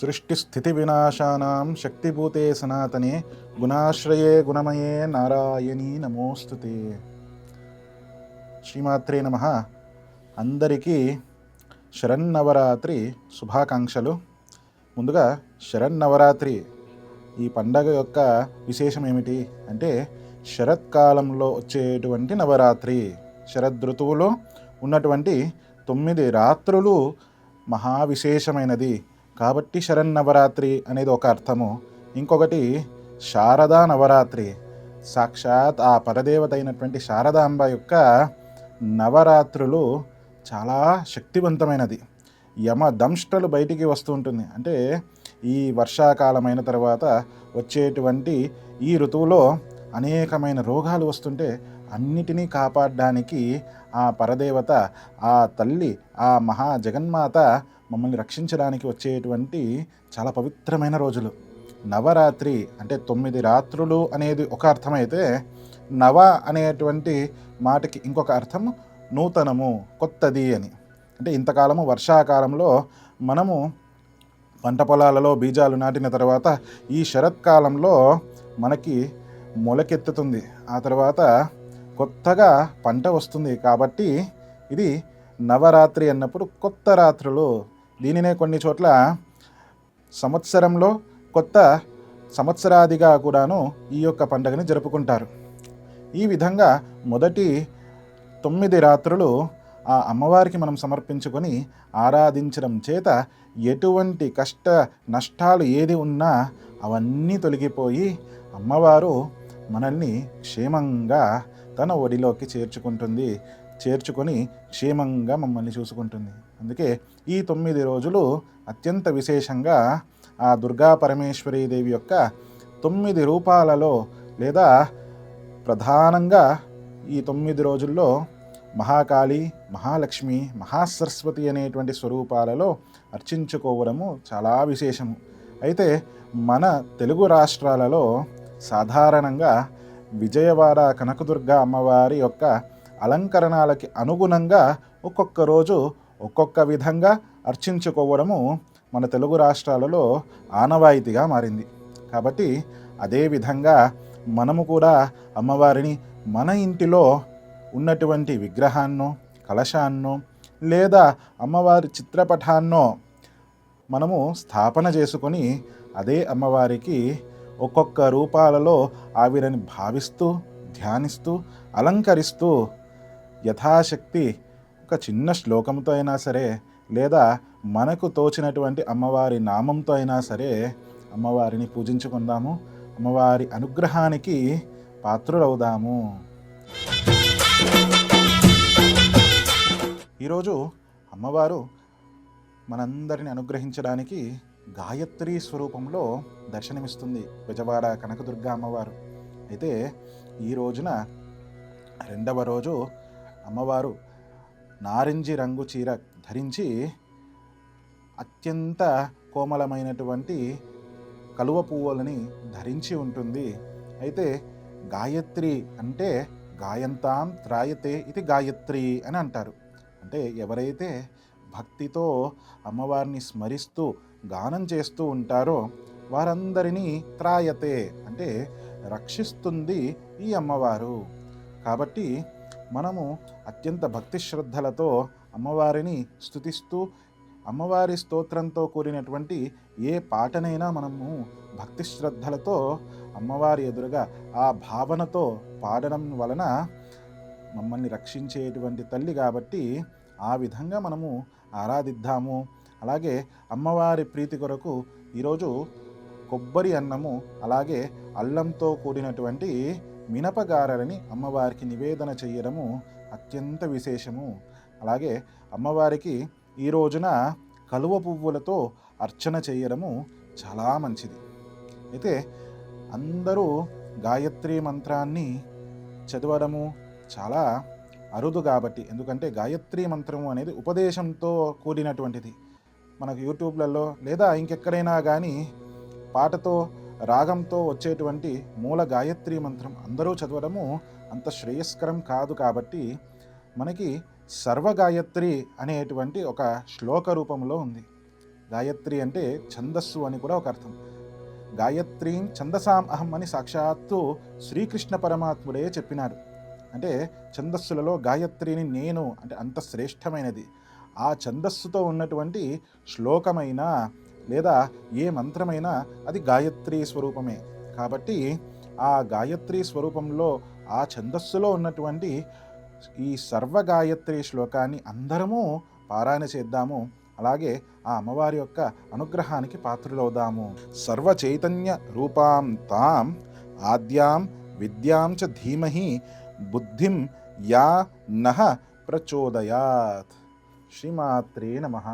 సృష్టిస్థితి వినాశానాం శక్తిభూతే సనాతనే గుణాశ్రయే గుణమయే నారాయణీ నమోస్తుతే శ్రీమాత్రే నమ. అందరికీ శరన్నవరాత్రి శుభాకాంక్షలు. ముందుగా శరన్నవరాత్రి ఈ పండగ యొక్క విశేషం ఏమిటి అంటే శరత్కాలంలో వచ్చేటువంటి నవరాత్రి. శరదృతువులో ఉన్నటువంటి తొమ్మిది రాత్రులు మహావిశేషమైనది. కాబట్టి శరన్నవరాత్రి అనేది ఒక అర్థము. ఇంకొకటి శారదా నవరాత్రి. సాక్షాత్ ఆ పరదేవత అయినటువంటి శారదాంబ యొక్క నవరాత్రులు చాలా శక్తివంతమైనది. యమ దంష్టలు బయటికి వస్తూ ఉంటుంది. అంటే ఈ వర్షాకాలమైన తర్వాత వచ్చేటువంటి ఈ ఋతువులో అనేకమైన రోగాలు వస్తుంటే అన్నిటినీ కాపాడడానికి ఆ పరదేవత ఆ తల్లి ఆ మహా జగన్మాత మమ్మల్ని రక్షించడానికి వచ్చేటువంటి చాలా పవిత్రమైన రోజులు. నవరాత్రి అంటే తొమ్మిది రాత్రులు అనేది ఒక అర్థమైతే నవ అనేటువంటి మాటకి ఇంకొక అర్థం నూతనము కొత్తది అని. అంటే ఇంతకాలము వర్షాకాలంలో మనము పంట పొలాలలో బీజాలు నాటిన తర్వాత ఈ శరత్కాలంలో మనకి మొలకెత్తుతుంది. ఆ తర్వాత కొత్తగా పంట వస్తుంది కాబట్టి ఇది నవరాత్రి అన్నప్పుడు కొత్త రాత్రులు దీనినే కొన్ని చోట్ల సంవత్సరంలో కొత్త సంవత్సరాదిగా కూడాను ఈ యొక్క పండుగని జరుపుకుంటారు. ఈ విధంగా మొదటి తొమ్మిది రాత్రులు ఆ అమ్మవారికి మనం సమర్పించుకొని ఆరాధించడం చేత ఎటువంటి కష్ట నష్టాలు ఏది ఉన్నా అవన్నీ తొలగిపోయి అమ్మవారు మనల్ని క్షేమంగా తన ఒడిలోకి చేర్చుకుంటుంది చేర్చుకొని క్షేమంగా మమ్మల్ని చూసుకుంటుంది. అందుకే ఈ తొమ్మిది రోజులు అత్యంత విశేషంగా ఆ దుర్గా పరమేశ్వరీ దేవి యొక్క తొమ్మిది రూపాలలో లేదా ప్రధానంగా ఈ తొమ్మిది రోజుల్లో మహాకాళి మహాలక్ష్మి మహాసరస్వతి అనేటువంటి స్వరూపాలలో అర్చించుకోవడము చాలా విశేషము. అయితే మన తెలుగు రాష్ట్రాలలో సాధారణంగా విజయవాడ కనకదుర్గ అమ్మవారి యొక్క అలంకరణాలకి అనుగుణంగా ఒక్కొక్క రోజు ఒక్కొక్క విధంగా అర్చించుకోవడము మన తెలుగు రాష్ట్రాలలో ఆనవాయితీగా మారింది. కాబట్టి అదే విధంగా మనము కూడా అమ్మవారిని మన ఇంటిలో ఉన్నటువంటి విగ్రహాన్నో కలశాన్నో లేదా అమ్మవారి చిత్రపటాన్నో మనము స్థాపన చేసుకొని అదే అమ్మవారికి ఒక్కొక్క రూపాలలో ఆవిరని భావిస్తూ ధ్యానిస్తూ అలంకరిస్తూ యథాశక్తి ఒక చిన్న శ్లోకంతో అయినా సరే లేదా మనకు తోచినటువంటి అమ్మవారి నామంతో అయినా సరే అమ్మవారిని పూజించుకుందాము. అమ్మవారి అనుగ్రహానికి పాత్రులవుదాము. ఈరోజు అమ్మవారు మనందరిని అనుగ్రహించడానికి గాయత్రి స్వరూపంలో దర్శనమిస్తుంది బెజవాడ కనకదుర్గ అమ్మవారు. అయితే ఈ రోజున రెండవ రోజు అమ్మవారు నారింజి రంగు చీర ధరించి అత్యంత కోమలమైనటువంటి కలువ పువ్వులని ధరించి ఉంటుంది. అయితే గాయత్రి అంటే గాయంతాం త్రాయతే ఇది గాయత్రి అని అంటారు. అంటే ఎవరైతే భక్తితో అమ్మవారిని స్మరిస్తూ గానం చేస్తూ ఉంటారో వారందరినీ త్రాయతే అంటే రక్షిస్తుంది ఈ అమ్మవారు. కాబట్టి మనము అత్యంత భక్తి శ్రద్ధలతో అమ్మవారిని స్థుతిస్తూ అమ్మవారి స్తోత్రంతో కూడినటువంటి ఏ పాటనైనా మనము భక్తి శ్రద్ధలతో అమ్మవారి ఎదురుగా ఆ భావనతో పాడడం వలన మమ్మల్ని రక్షించేటువంటి తల్లి కాబట్టి ఆ విధంగా మనము ఆరాధిద్దాము. అలాగే అమ్మవారి ప్రీతి కొరకు ఈరోజు కొబ్బరి అన్నము అలాగే అల్లంతో కూడినటువంటి మినపగారలని అమ్మవారికి నివేదన చేయడము అత్యంత విశేషము. అలాగే అమ్మవారికి ఈ రోజున కలువ పువ్వులతో అర్చన చేయడము చాలా మంచిది. అయితే అందరూ గాయత్రి మంత్రాన్ని చదవడము చాలా అరుదు కాబట్టి. ఎందుకంటే గాయత్రి మంత్రము అనేది ఉపదేశంతో కూడినటువంటిది. మనకు యూట్యూబ్లలో లేదా ఇంకెక్కడైనా కానీ పాటతో రాగంతో వచ్చేటువంటి మూల గాయత్రి మంత్రం అందరూ చదవడము అంత శ్రేయస్కరం కాదు కాబట్టి మనకి సర్వగాయత్రి అనేటువంటి ఒక శ్లోక రూపంలో ఉంది. గాయత్రి అంటే ఛందస్సు అని కూడా ఒక అర్థం. గాయత్రీం ఛందసాం అహం అని సాక్షాత్తు శ్రీకృష్ణ పరమాత్ముడే చెప్పినాడు. అంటే ఛందస్సులలో గాయత్రిని నేను అంటే అంత శ్రేష్టమైనది. ఆ ఛందస్సుతో ఉన్నటువంటి శ్లోకమైన లేదా ఏ మంత్రమైనా అది గాయత్రి స్వరూపమే. కాబట్టి ఆ గాయత్రి స్వరూపంలో ఆ ఛందస్సులో ఉన్నటువంటి ఈ సర్వగాయత్రి శ్లోకాన్ని అందరము పారాయణ చేద్దాము. అలాగే ఆ అమ్మవారి యొక్క అనుగ్రహానికి పాత్రులవుదాము. సర్వ చైతన్య రూపాం తాం ఆద్యాం విద్యాం చ ధీమహి बुद्धिम या नह प्रचोदयात। श्रीमात्रे नमः।